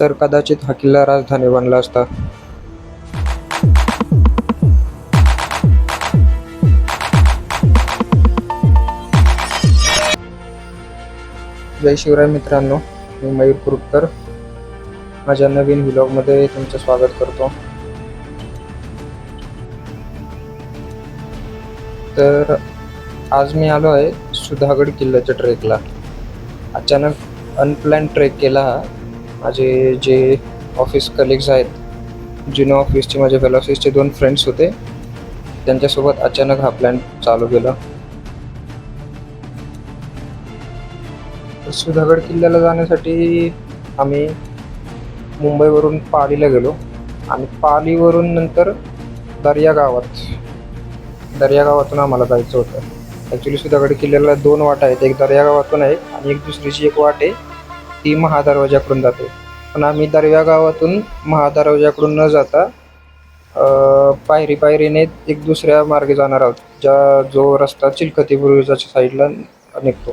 तर कदाचित हा किल्ला राजधानी बनला असता. जय शिवराय मित्रांनो मी मयूर कुरुटकर. माझ्या नवीन व्हिलॉगमध्ये तुमचं स्वागत करतो. तर आज मी आलो आहे सुधागड किल्ल्याच्या ट्रेकला अचानक अनप्लॅन ट्रेक केला हा. माझे जे ऑफिस कलिग्स आहेत जुने ऑफिसचे माझे वेल ऑफिसचे दोन फ्रेंड्स होते. त्यांच्यासोबत अचानक हा प्लॅन चालू केला. सुधागड किल्ल्याला जाण्यासाठी आम्ही मुंबईवरून पालीला गेलो. आणि पालीवरून नंतर दर्या गावात दर्या गावातून आम्हाला जायचं होतं. ॲक्च्युली सुधागड किल्ल्याला दोन वाटा आहेत. एक दर्या गावातून आहे आणि एक दुसरीची एक वाट आहे. ती महादरवाजाकडून जाते. पण आम्ही दरव्या गावातून महादरवाजाकडून न जाता पायरी पायरीने एक दुसऱ्या मार्गे जाणार आहोत ज्या जो रस्ता चिलखती साईडला निघतो.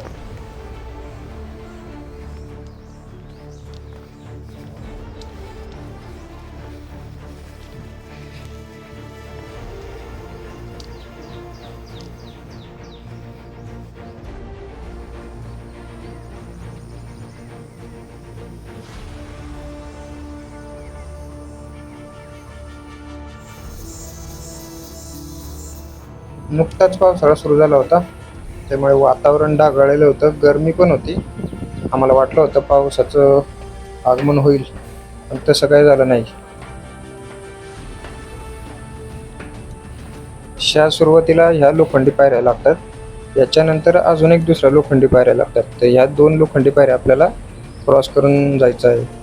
नुकताच पावसाळा सुरू झाला होता. त्यामुळे वातावरण ढगाळलेलं होतं. गरमी पण होती. आम्हाला वाटलं होतं पावसाचं आगमन होईल. पण तसं काही झालं नाही. ह्या सुरुवातीला ह्या लोखंडी पायऱ्या लागतात. याच्यानंतर अजून एक दुसऱ्या लोखंडी पायऱ्या लागतात. तर ह्या दोन लोखंडी पायऱ्या आपल्याला क्रॉस करून जायचं आहे.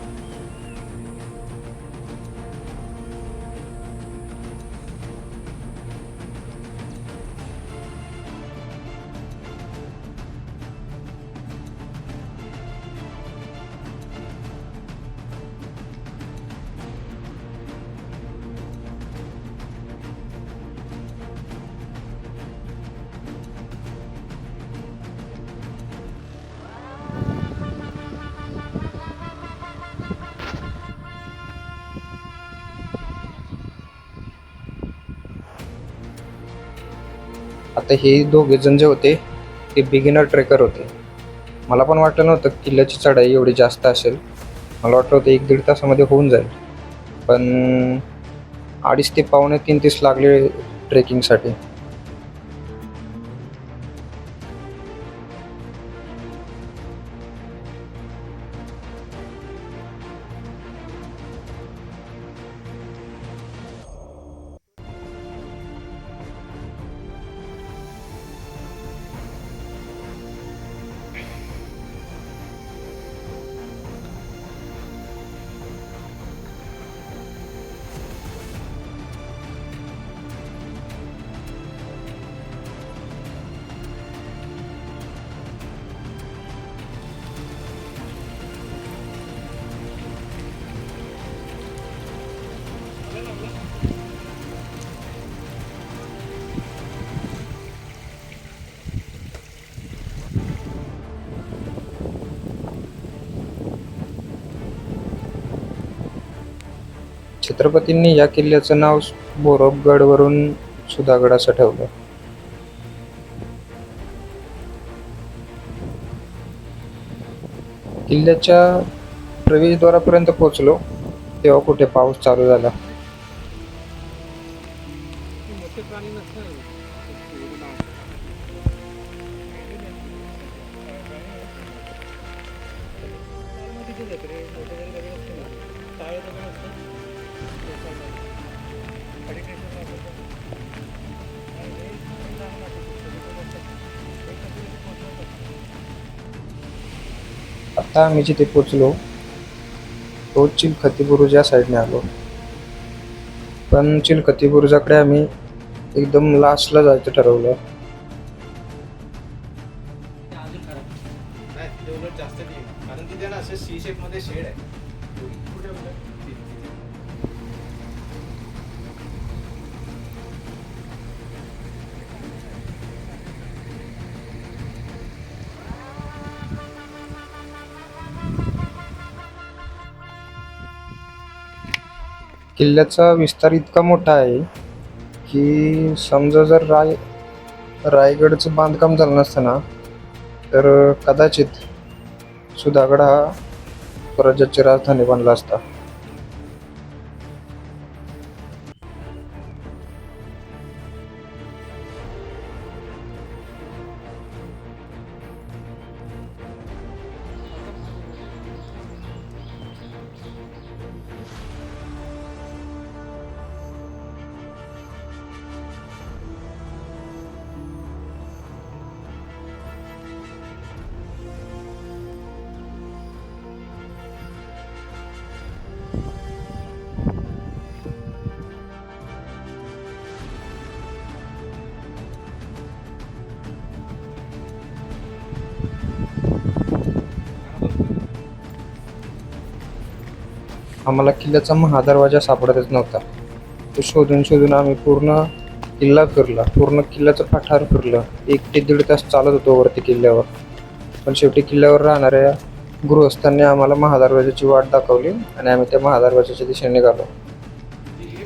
आता हे दोघे जण जे होते ते बिगिनर ट्रेकर होते. मला पण वाटलं नव्हतं किल्ल्याची चढाई एवढी जास्त असेल. मला वाटलं होतं एक दीड तासामध्ये होऊन जाईल. पण अडीच ते पावणे तीन तीस लागले ट्रेकिंगसाठी छत्रपतींनी या किल्ल्याचं नाव बोरबगडवरून सुधागड असं ठेवलं. किल्ल्याच्या प्रवेशद्वारापर्यंत पोहोचलो तेव्हा कुठे पाऊस चालू झाला. आता आम्ही जिथे पोचलो तो चिलखतीबुरुजा साईडने आलो. पण चिलखती बुरुजाकडे आम्ही एकदम लास्टला जायचं ठरवलं. जास्त नाही. कारण तिथे ना असं सी शेपमध्ये शेड आहे. किल्ल्याचा विस्तार इतका मोठा आहे की समजा जर राय रायगडचं बांधकाम झालं नसतं ना तर कदाचित सुधागड हा स्वराज्याची राजधानी बनला असता. आम्हाला किल्ल्याचा महादरवाजा सापडतच नव्हता. तो शोधून शोधून आम्ही पूर्ण किल्ला फिरला पूर्ण किल्ल्याचं पठार फिरलं. एक ते दीड तास चालत होतो वरती किल्ल्यावर. पण शेवटी किल्ल्यावर राहणाऱ्या गृहस्थांनी आम्हाला महादरवाजाची वाट दाखवली आणि आम्ही त्या महादरवाजाच्या दिशेने निघालो.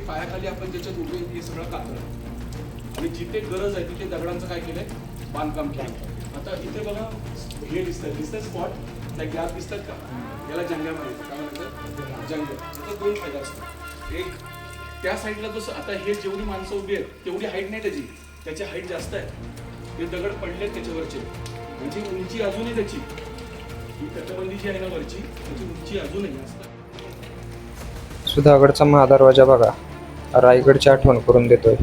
पायाखाली आपण ज्याच्यात उभे हे सगळं कातळ आणि जिथे गरज आहे तिथे दगडांचं काय केलंय? बांधकाम केलं आता इथे बघा हे दिसतंय. दिसतंय स्पॉट त्या गॅप दिसतात का? याला जंग्या म्हणायचं. काय म्हणायचं? जंग त्याचा दोन फायदा असतात. एक त्या साईडला जसं आता हे जेवढी माणसं उभी आहेत तेवढी हाईट नाही त्याची. त्याची हाईट जास्त आहे. ते दगड पडलेत त्याच्यावरचे. म्हणजे उंची अजूनही त्याची. ही तटबंदी जी आहे ना वरची. त्याची उंची अजूनही असतात सुधागडचा महादरवाजा बघा. रायगडची आठवण करून देतोय.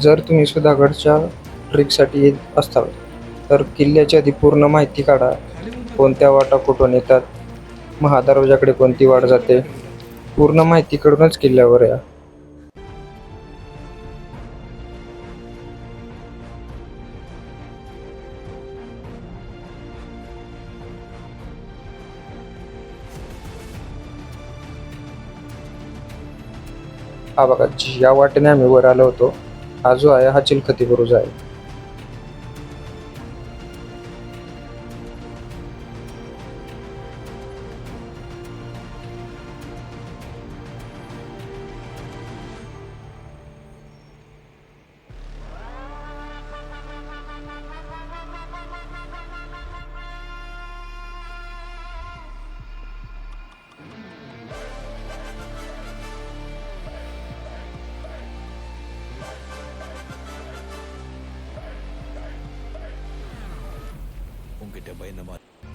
जर तुम्ही सुधागडच्या ट्रिकसाठी येत असतात. तर किल्ल्याची आधी पूर्ण माहिती काढा. कोणत्या वाटा कुठून येतात? महादरवाजाकडे कोणती वाट जाते? पूर्ण माहिती कडूनच किल्ल्यावर या. हा बघा या वाटेने आम्ही वर आलो होतो हा जो आहे हा चिलखती बुरुज आहे.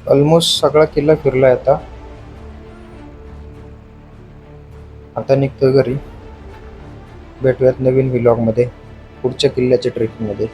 ऑलमोस्ट सगळा किल्ला फिरलाय आता. आता निघतोय घरी. भेटूयात नवीन व्लॉगमध्ये पुढच्या किल्ल्याच्या ट्रेकिंगमध्ये